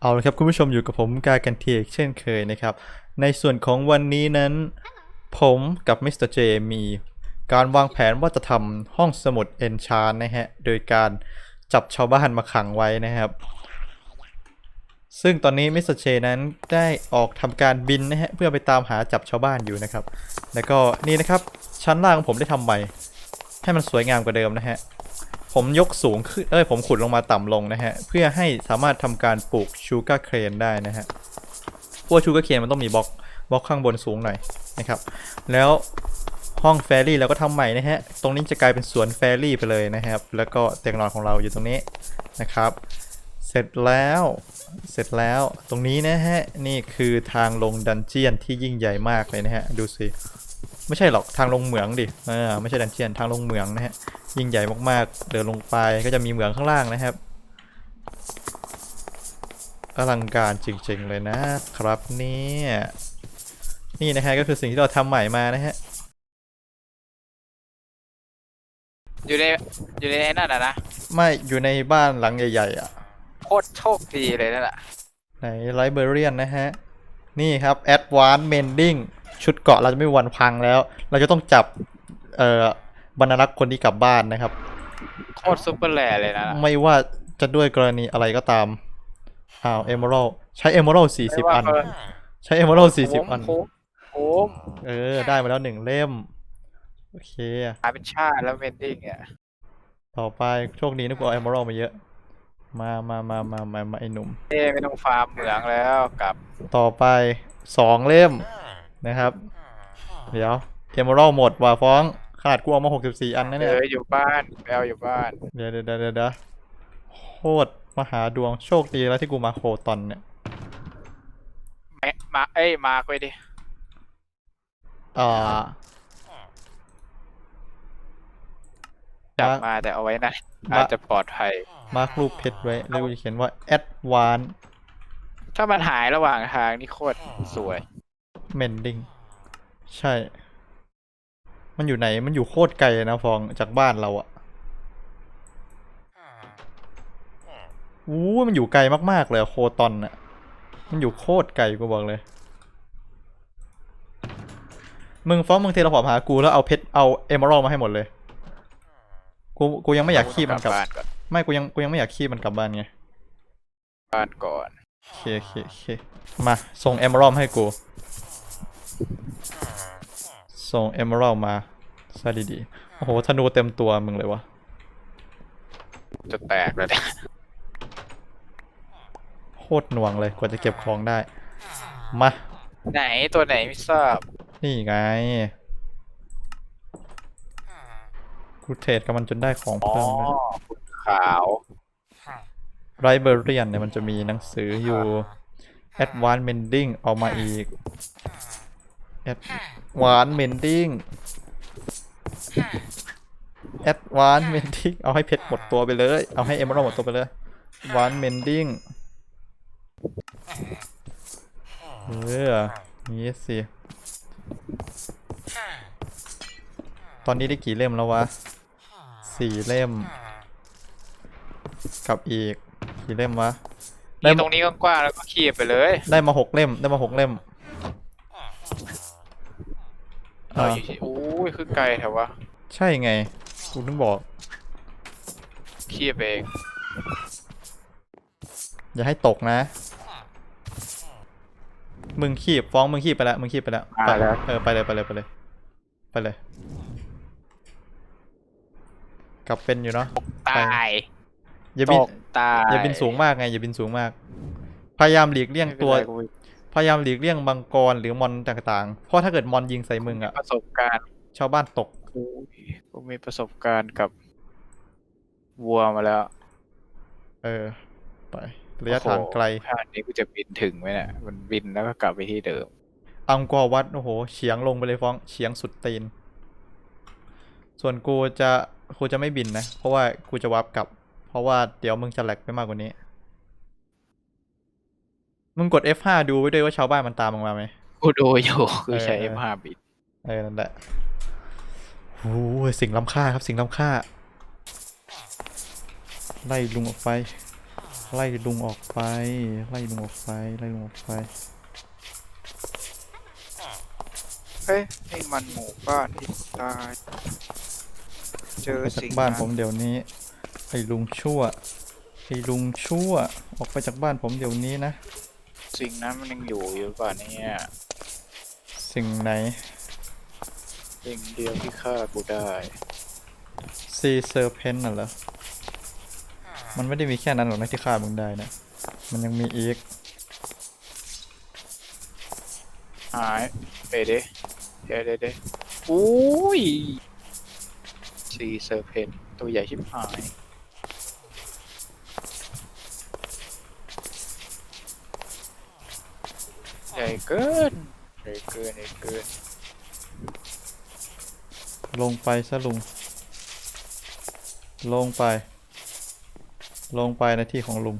เอาละครับคุณผู้ชมอยู่กับผมกากันเทียกเช่นเคยนะครับ ในส่วนของวันนี้นั้น ผมกับมิสเตอร์เจมีการวางแผนว่าจะทำห้องสมุดเอนชานนะฮะ โดยการจับชาวบ้านมาขังไว้นะครับ ซึ่งตอนนี้มิสเตอร์เจนั้นได้ออกทำการบินนะฮะ เพื่อไปตามหาจับชาวบ้านอยู่นะครับ แล้วก็นี่นะครับชั้นล่างของผมได้ทำใหม่ให้มันสวยงามกว่าเดิมนะฮะ ผมยกสูงขึ้น เอ้ย ผมขุดลงมาต่ำลงนะฮะ เพื่อให้สามารถทำการปลูกชูการ์เครนได้นะฮะ พวกชูการ์เครนมันต้องมีบล็อกบล็อกข้างบนสูงหน่อยนะครับ แล้วห้องแฟรี่เราก็ทำใหม่นะฮะ ตรงนี้จะกลายเป็นสวนแฟรี่ไปเลยนะครับ แล้วก็เตียงนอนของเราอยู่ตรงนี้นะครับ เสร็จแล้ว เสร็จแล้ว ตรงนี้นะฮะ นี่คือทางลงดันเจียนที่ยิ่งใหญ่มากเลยนะฮะ ดูสิ ไม่ใช่หรอกทางลงเหมืองดิเออไม่ใช่ดันเจียนทางลงเหมืองนะฮะยิ่งใหญ่มากๆ เดินลงไปก็จะมีเหมืองข้างล่างนะครับอลังการจริงๆเลยนะครับเนี่ยนี่นะฮะก็คือสิ่งที่เราทำใหม่มานะฮะอยู่ในอยู่ในนั่นน่ะนะไม่อยู่ในบ้านหลังใหญ่ๆอะโคตรโชคดีเลยนั่นแหละในไลบรารีนนะฮะ นี่ครับ Advanced Mending ชุดเกราะเราจะไม่มีวันพังแล้ว เราจะต้องจับเอ่อบรรลักษ์คนนี้กลับบ้านนะครับ โคตรซุปเปอร์แรร์เลยนะน่ะไม่ว่าจะด้วยกรณีอะไรก็ตามอ้าวเอม r ร d ใช้เอม r ร d สี่สิบไม่ว่าอันเออใช้เอม r ร d สี่สิบอันโค้งโค้งเออ ได้มาแล้วหนึ่งเล่ม โอเค หาเป็นชาติแล้วเวนดิ้งอะต่อไปโชคดีนะกูเอาเอม r ร d มาเยอะ มามามามามามาไอ้หนุ่มเอ้ไม่ต้องฟาร์มเหมืองแล้วกับ ต่อไปสองเล่ม นะครับ เดี๋ยวเอม r ร d หมดว่ะฟ้อง ขนาดกูเอามาหกสิบสี่อันนะเอเนี่ย ออยู่บ้านแอลอยู่บ้านเดี๋ยวเดี๋ยวเดี๋ยวเดี๋ยวเดี๋ยวโคตรมหาดวงโชคดีแล้วที่กูมาโคตอนเนี่ยแมมาเอ้ยมาร์คไว้ดิอ่า จับมาร์คมาแต่เอาไว้นะมา อาจจะปลอดภัย มาร์ครูปเพชรไว้ แล้วกูจะเขียนว่า advanced ถ้ามันหายระหว่างทางนี่โคตรสวย mending ใช่ มันอยู่ไหน มันอยู่โคตรไกลเลยนะฟองจากบ้านเราอะอู้มันอยู่ไกลมากๆเลยอะโคตอนอะมันอยู่โคตรไกลกูบอกเลย มึงฟ้องมึงเทเลพอร์ตมาหากูแล้วเอาเพชรเอาเอม r ร d มาให้หมดเลย กูกูยังไม่อยากขี้มันกลับบ้านก่อนไม่กูยังกูยังไม่อยากขี้มันกลับบ้านไง บ้านก่อน โอเคโอเคโอเคมาส่งเอม r ร d ให้กู ส่งเอม r ร d มาซะดีๆโอ้โหธนูเต็มตัวมึงเลยวะจะแตกแล้วเนี่ยโคตรหน่วงเลยกว่าจะเก็บของได้ มา ไหนตัวไหนไม่ทราบนี่ไงกูเทรดกับมันจนได้ของอ๋อเพิ่มเลยขาวไรเบอร์เรียนเนี่ยมันจะมีหนังสืออยู่ Advanced Mending เอามาอีก Advanced Mending Advanced Mending เอาให้เพชรหมดตัวไปเลย เอาให้เอม r ร d หมดตัวไปเลย Advanced Mending เออนี่สิตอนนี้ได้กี่เล่มแล้ววะสี่เล่ม กับอีกกี่เล่มวะได้นี่มาตรงนี้กว้างๆแล้วก็ขีบไปเลย ได้มาหกเล่ม ได้มาหกเล่ม เอออยู่ที่อู้ยคือไกลแถววะใช่ไงกูถึงบอกขีบเองอย่าให้ตกนะ มึงขีบฟ้องมึงขีบไปแล้วมึงขีบไปแล้วไปเออไปเลยไปเลยไปเลยไปเลย กลับเป็นอยู่เนาะตายอย่าตบินกตายอย่าบินสูงมากไงอย่าบินสูงมาก พยายามหลีกเลี่ยงไม่เป็นตัวไรกู พยายามหลีกเลี่ยงมังกรหรือมอนต่างๆ เพราะถ้าเกิดมอนยิงใส่มึงอะประสบการณ์ชาวบ้านตกกูกูมีประสบการณ์กับวัวมาแล้ว เออ ไประยะทางไกลโอ้โหท่านี้กูจะบินถึงไหมเนี่ยมันบินแล้วก็กลับไปที่เดิม อังกอร์วัดโอ้โหเฉียงลงไปเลยฟ้องเฉียงสุดตีน ส่วนกูจะกูจะไม่บินนะ เพราะว่ากูจะวับกลับ เพราะว่าเดี๋ยวมึงจะแหลกไปมากกว่านี้ มึงกด F5 ดูไว้ด้วยว่าชาวบ้านมันตามมึงมาไหม กูดูอยู่คือใช้ เออ M5 บินเออนั่นแหละโอ้ยสิ่งล้ำค่าครับสิ่งล้ำค่า ไล่ลุงออกไป ไล่ลุงออกไป ไล่ลุงออกไป ไล่ลุงออกไป เฮ้ยนี่มันหมู่บ้านที่ตาย เจอไปจากสิ่งบ้านนั้นผมเดี๋ยวนี้ไอ้ลุงชั่วไอ้ลุงชั่ว ออกไปจากบ้านผมเดี๋ยวนี้นะ สิ่งนั้นมันยังอยู่อยู่ป่ะเนี่ยสิ่งไหน สิ่งเดียวที่ฆ่ากูได้ซีเซอร์เพนน่ะเหรอ มันไม่ได้มีแค่นั้นหรอกนะที่ฆ่ามึงได้นะ มันยังมีอีก หายไปเด้เดี๋ยวเดี๋ยวเดี๋ยวอุ้ยซีเซอร์เพนตัวใหญ่ชิบหาย ใหญ่เกินใหญ่เกินใหญ่เกินลงไปซะลุง ลงไป ลงไปในที่ของลุง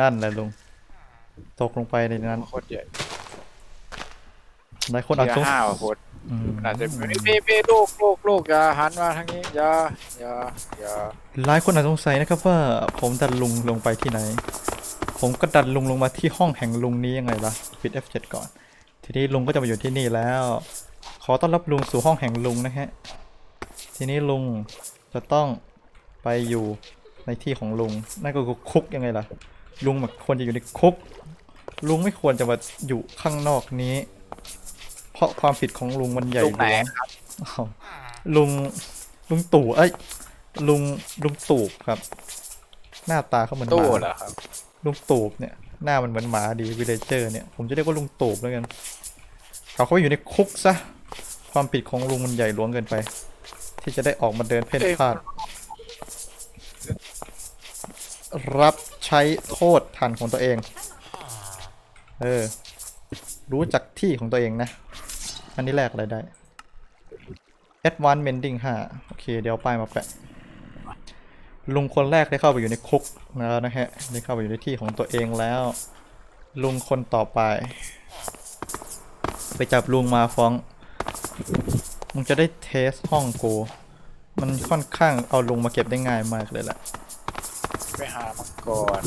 นั่นแหละลุง ตกลงไปในนั้นโคตรใหญ่หลายคนอาจเรือสงห้าว่ะโคตรอืมอาจจะเป้เป้ลูกลูกลูกอย่าหันมาทางนี้อย่าอย่าอย่าหลายคนอาจสงสัยนะครับว่าผมดันลุงลงไปที่ไหน ผมก็ดันลุงลงมาที่ห้องแห่งลุงนี้ยังไงล่ะปิด F7 ก่อน ทีนี้ลุงก็จะมาอยู่ที่นี่แล้ว ขอต้อนรับลุงสู่ห้องแห่งลุงนะฮะ ทีนี้ลุงจะต้องไปอยู่ในที่ของลุง นั่นก็คือคุกยังไงล่ะ ลุงแบบควรจะอยู่ในคุก ลุงไม่ควรจะมาอยู่ข้างนอกนี้ เพราะความผิดของลุงมันใหญ่ลูกหไหนลวงครับอ้าวลุงลุงตู่เอ้ยลุงลุงตูบครับ หน้าตาเขาเหมือนหตู้มาเหรอครับ ลุงตูบเนี่ย หน้ามันเหมือนหมาดีวิเลเจอร์เนี่ย ผมจะเรียกว่าลุงตูบแล้วกันเขาเขาไปอยู่ในคุกซะ ความผิดของลุงมันใหญ่หลวงเกินไป ที่จะได้ออกมาเดินเพ่นพ่าน รับใช้โทษทันของตัวเอง เออ รู้จักที่ของตัวเองนะ อันนี้แลกอะไรได้ Advanced Mending 5โอเค เดี๋ยวเอาป้ายมาแปะ ลุงคนแรกได้เข้าไปอยู่ในคุกแล้วนะฮะได้เข้าไปอยู่ในที่ของตัวเองแล้ว ลุงคนต่อไป ไปจับลุงมาฟ้องมึงจะได้เทสห้องกูมันค่อนข้างเอาลุงมาเก็บได้ง่ายมากเลยแหละไปหามังกร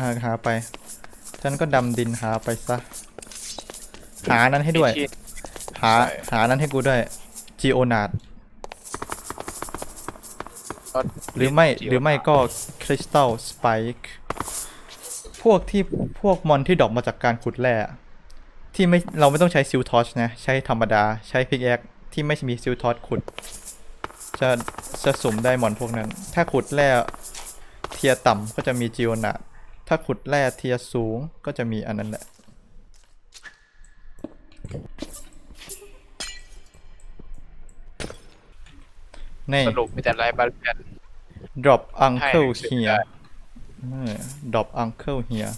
อ่าหาไป ฉันก็ดำดินหาไปซะ หานั้นให้ด้วยที่หาใช่หานั้นให้กูด้วยจีโอนาดก็ หรือไม่หรือไม่ก็คริสตัลสไปค์พวกที่พวกมอนที่ดรอปมาจากการขุดแร่ที่ไม่เราไม่ต้องใช้ซิลทอชนะ ใช้ธรรมดาใช้พิกแอคที่ไม่มีซิลทอชขุด จะจะสุ่มได้มอนพวกนั้น ถ้าขุดแร่เทียต่ำก็จะมีจิโอนาถ้าขุดแร่เทียสูงก็จะมีอันนั้นแหละ นี่ สรุปมีแต่ลายบาเลียน drop ให้ uncle รู้สึก here ได้เออ drop uncle here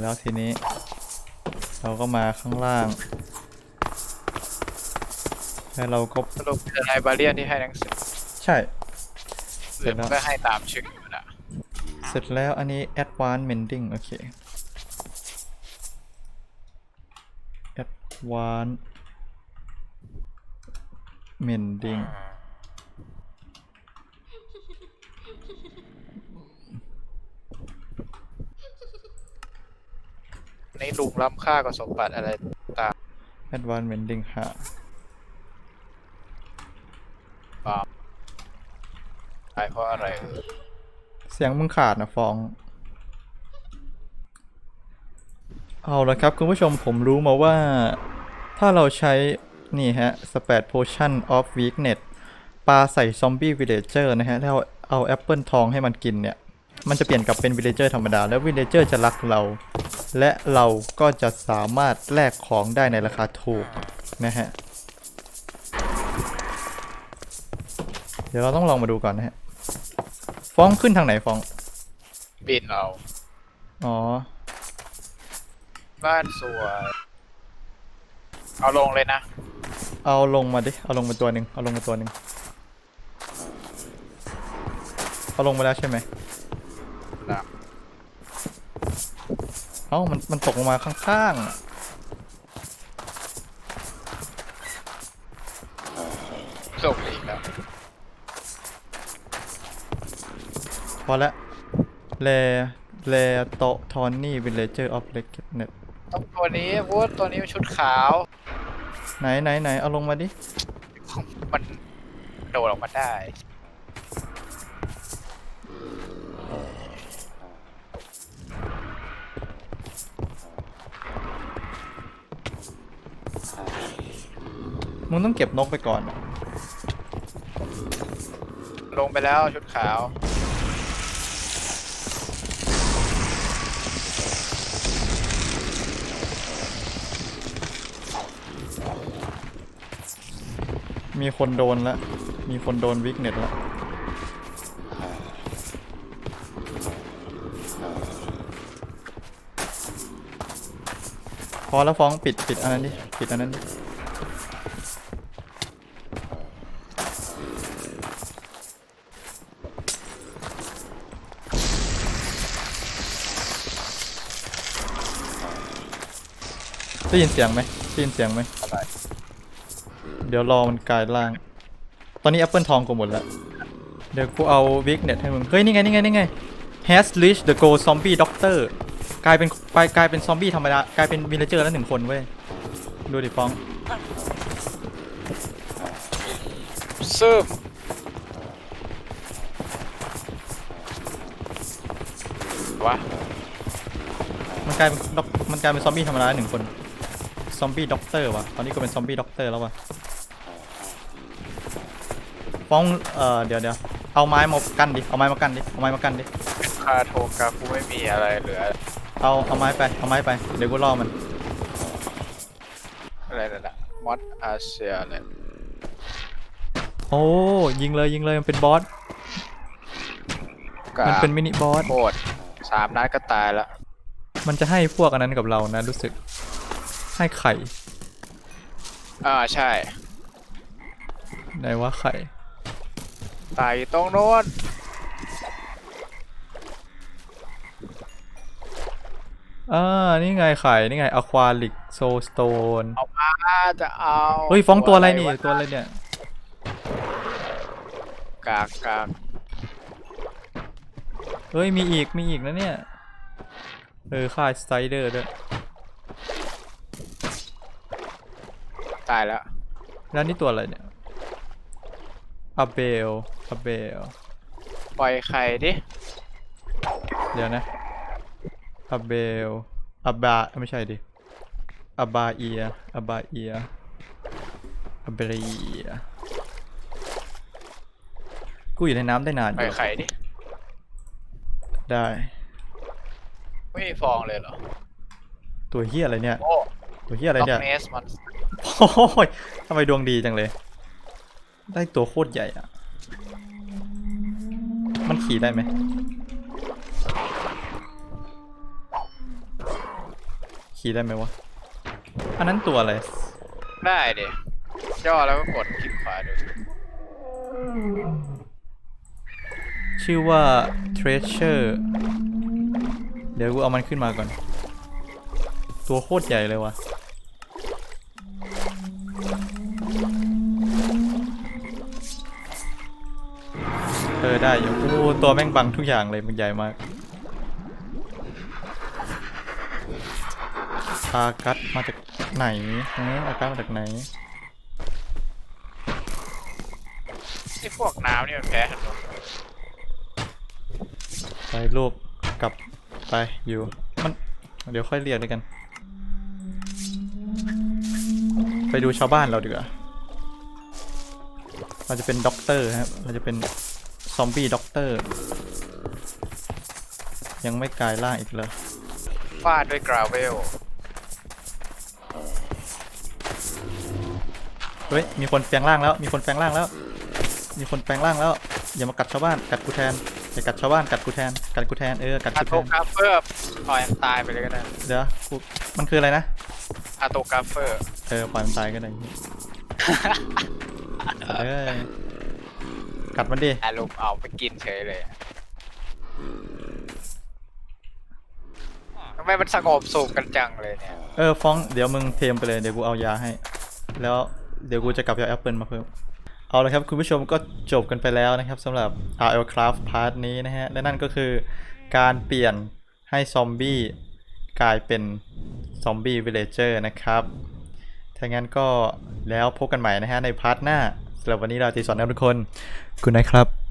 แล้วทีนี้ เราก็มาข้างล่าง แล้วเราก็สรุปมีแต่ลายบาเลียนที่ให้หนังสือใช่ เสหร็รือจแล้มัวนก็ให้ตามชื่อมันอะเสร็จแล้วอันนี้ advanced mending โอเค advanced mending นี่ลุงล้ำค่ากับสมบัติอะไรตาม advanced mending หาตายเพราะอะไรเออเสียงมึงขาดนะฟอง เอาละครับ คุณผู้ชมผมรู้มาว่า ถ้าเราใช้ นี่ฮะ Spat Potion of Weakness ปาใส่ซอมบี้วิลเลเจอร์นะฮะ แล้วเอาแอปเปิลทองให้มันกินเนี่ย มันจะเปลี่ยนกลับเป็นวิลเลเจอร์ธรรมดา แล้ววิลเลเจอร์จะรักเรา และเราก็จะสามารถแลกของได้ในราคาถูกนะฮะ เดี๋ยวเราต้องลองมาดูก่อนนะฮะ ฟ้องขึ้นทางไหนฟ้อง บินเอาอ๋อ บ้านสวย เอาลงเลยนะ เอาลงมาดิ เอาลงมาตัวหนึ่งเอาลงมาตัวหนึ่งเอาลงมาแล้วใช่ไหม นะเอ้ามันมันตกลงมาข้างๆอะส่งอีกแล้วพอละแลแลโตทอนนี่วิลเลเจอร์ออฟเลกเน็ตต้องตัวนี้เพราะว่าตัวนี้มันชุดขาว ไหนไหนไหนเอาลงมาดิ มันโดดออกมาได้ มึงต้องเก็บนกไปก่อนลงไปแล้วชุดขาว มีคนโดนละมีคนโดนวิกเน็ตละพอแล้วฟ้องปิดปิดอันนั้นดิ ปิดอันนั้นดิ ได้ยินเสียงไหมได้ยินเสียงไหมอะไรเดี๋ยวรอมันกลายร่าง ตอนนี้แอปเปิลทองกูหมดแล้ว เดี๋ยวกูเอาวิกเน็ตให้มึง เฮ้ย นี่ไง นี่ไง นี่ไง has reached the goal zombie doctor กลายเป็นไปกลายเป็นซอมบี้ธรรมดา กลายเป็นวิลเลเจอร์แล้วหนึ่งคนเว้ย ดูดิฟ้องซึมวะมันกลายเป็นด็อกมันกลายเป็นซอมบี้ธรรมดาหนึ่งคน ซอมบี้ด็อกเตอร์วะตอนนี้ก็เป็นซอมบี้ด็อกเตอร์แล้ววะฟ้องเอ่อเดี๋ยวเดี๋ยวเอาไม้มากั้นดิเอาไม้มากั้นดิเอาไม้มากั้นดิคาโทกากูไม่มีอะไรเหลือเอาเอาไม้ไปเอาไม้ไปเดี๋ยวกูล่อมันอะไรนั่นน่ะมอสอาเซียอะไรโอ้ยิงเลยยิงเลยมันเป็นบอสกามันเป็นมินิบอสโคตรสามนัดก็ตายแล้วมันจะให้พวกอันนั้นกับเรานะรู้สึก ให้ไข่อ่าใช่ ไหนว่าไข่ตายอยู่ตรงโน้นอ่านี่ไงไข่ นี่ไงอะควาลิกโซสโตนเอามาจะเอาเฮ้ยฟ้องตัวอะไรนี่วตัวอะไรเนี่ย กากกากเฮ้ยมีอีกมีอีกนะเนี่ย เออค่ายสไตเดอร์ด้วย ตายแล้ว แล้วนี่ตัวอะไรเนี่ยอาเบลอาเบล ปล่อยไข่ดิ เดี๋ยวนะอาเบลอาบาไม่ใช่ดิอาบาเอียอาบาเอียอาเบรียกูอยู่ในน้ำได้นานอปล่อยยู่ไข่ดิ ได้ ไม่มีฟองเลยเหรอ ตัวเฮียอะไรเนี่ย โอ้ ตัวเฮียอะไรล็อกเนี่ยเนสมันโอ้ยทำไมดวงดีจังเลย ได้ตัวโคตรใหญ่อะมันขี่ได้ไหม ขี่ได้ไหมวะ อันนั้นตัวอะไร ได้ดิย่อแล้วก็กดคลิกขวาดูชื่อว่า treasure เดี๋ยวกูเอามันขึ้นมาก่อน ตัวโคตรใหญ่เลยวะเออได้อยู่โอ้ตัวแม่งบังทุกอย่างเลยมันใหญ่มากอากัสมาจากไหนฮะอากัสมาจากไหนไอ้พวกน้ำนี่มันแพ้ถนนไปลูกกลับไปอยู่มันเดี๋ยวค่อยเรียกด้วยกัน ไปดูชาวบ้านเราดีกว่า เราจะเป็นด็อกเตอร์ครับ เราจะเป็นซอมบี้ด็อกเตอร์ ยังไม่กลายร่างอีกเลยฟาดด้วยกราเวล เฮ้ย มีคนแปลงร่างแล้ว มีคนแปลงร่างแล้ว มีคนแปลงร่างแล้ว อย่ามากัดชาวบ้าน กัดกูแทน อย่ากัดชาวบ้าน กัดกูแทน กัดกูแทน เออ กัดอากูโตแทน กราฟเฟอร์ปล่อยมันตายไปเลยก็ได้เดี๋ยวกูมันคืออะไรนะ อาโตกราฟเฟอร์ เออปล่อยมันตายก็ได้เอ้ยกัดมันดิอารมณ์เอาไปกินเฉยเลยทำไมมันสงบสุขกันจังเลยเนี่ย เออฟ้องเดี๋ยวมึงเทมไปเลยเดี๋ยวกูเอายาให้ แล้วเดี๋ยวกูจะกลับยาแอปเปิลมาเพิ่มเอาละครับคุณผู้ชมก็จบกันไปแล้วนะครับสำหรับ RL Craft Part นี้นะฮะ และนั่นก็คือการเปลี่ยนให้ซอมบี้กลายเป็นซอมบี้วิลเลเจอร์นะครับ ถ้างั้นก็แล้วพบกันใหม่นะฮะในพาร์ทหน้าสำหรับวันนี้เราตีสอนนะทุกคนคุณนะครับ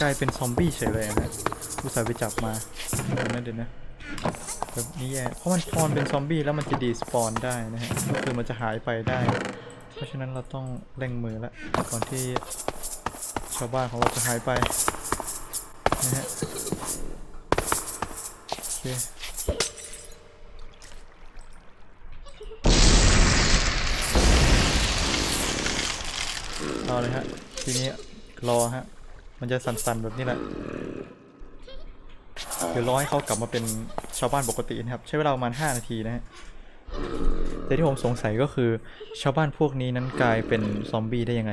กลายเป็นซอมบี้เฉยเลยนะอุตส่าห์ไปจับมาเดี๋ยวนะเดี๋ยวนะแบบนี้แย่เพราะมันสปอนเป็นซอมบี้แล้วมันจะดีสปอนได้นะฮะก็คือมันจะหายไปได้ เพราะฉะนั้นเราต้องเร่งมือละก่อนที่ชาวบ้านของเราจะหายไปนะฮะโอเคเอาเลยฮะทีนี้รอฮะ มันจะสั่นๆแบบนี้แหละเดี๋ยวรอให้เขากลับมาเป็นชาวบ้านปกตินะครับ ใช้เวลาประมาณ 5 นาทีนะฮะแต่ที่ผมสงสัยก็คือชาวบ้านพวกนี้นั้นกลายเป็นซอมบี้ได้ยังไง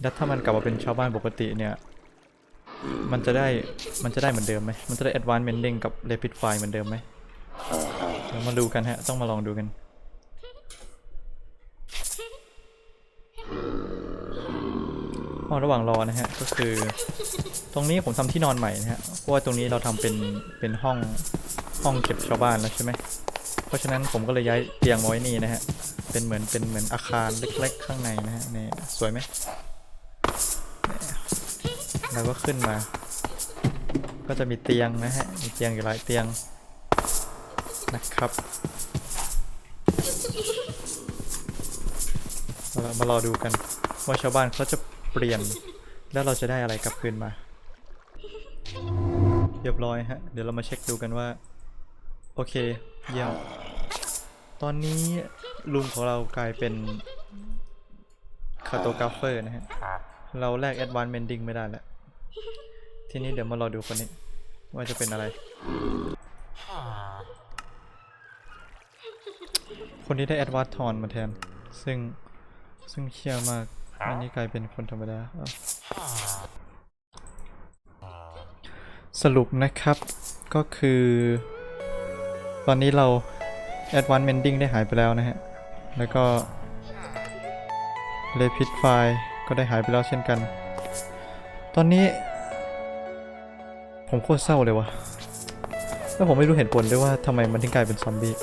แล้วถ้ามันกลับมาเป็นชาวบ้านปกติเนี่ย มันจะได้มันจะได้เหมือนเดิมไหมมันจะได้ advanced mending กับ rapid fire เหมือนเดิมไหมเดี๋ยวมาดูกันฮะ ต้องมาลองดูกัน อ๋อระหว่างรอนะฮะก็คือ ตรงนี้ผมทำที่นอนใหม่นะฮะเพราะว่าตรงนี้เราทำเป็นเป็นห้องห้องเก็บชาวบ้านแล้วใช่ไหมเพราะฉะนั้นผมก็เลยย้ายเตียงมาไว้นี่นะฮะเป็นเหมือนเป็นเหมือนอาคารเล็กๆ ข้างในนะฮะนี่สวยไหมนี่แล้วก็ขึ้นมา ก็จะมีเตียงนะฮะมีเตียงอยู่หลายเตียงนะครับเอามารอดูกันว่าชาวบ้านเขาจะ เปลี่ยน แล้วเราจะได้อะไรกลับคืนมา เรียบร้อยฮะ เดี๋ยวเรามาเช็คดูกันว่า โอเค เยี่ยม ตอนนี้ลุงของเรากลายเป็นคาโตกราฟเฟอร์นะฮะ เราแลก Advanced Mending ไม่ได้แล้ว ทีนี้เดี๋ยวมารอดูคนนี้ ว่าจะเป็นอะไร คนนี้ได้ Advanced Taunt มาแทน ซึ่งซึ่งเชี่ยมาก อันนี้กลายเป็นคนธรรมดา สรุปนะครับก็คือ ตอนนี้เรา Advanced Mending ได้หายไปแล้วนะฮะ แล้วก็ Rapid Fire ก็ได้หายไปแล้วเช่นกัน ตอนนี้ ผมโคตรเศร้าเลยวะแล้วผมไม่รู้เหตุผลด้วยว่าทำไมมันถึงกลายเป็นซอมบี้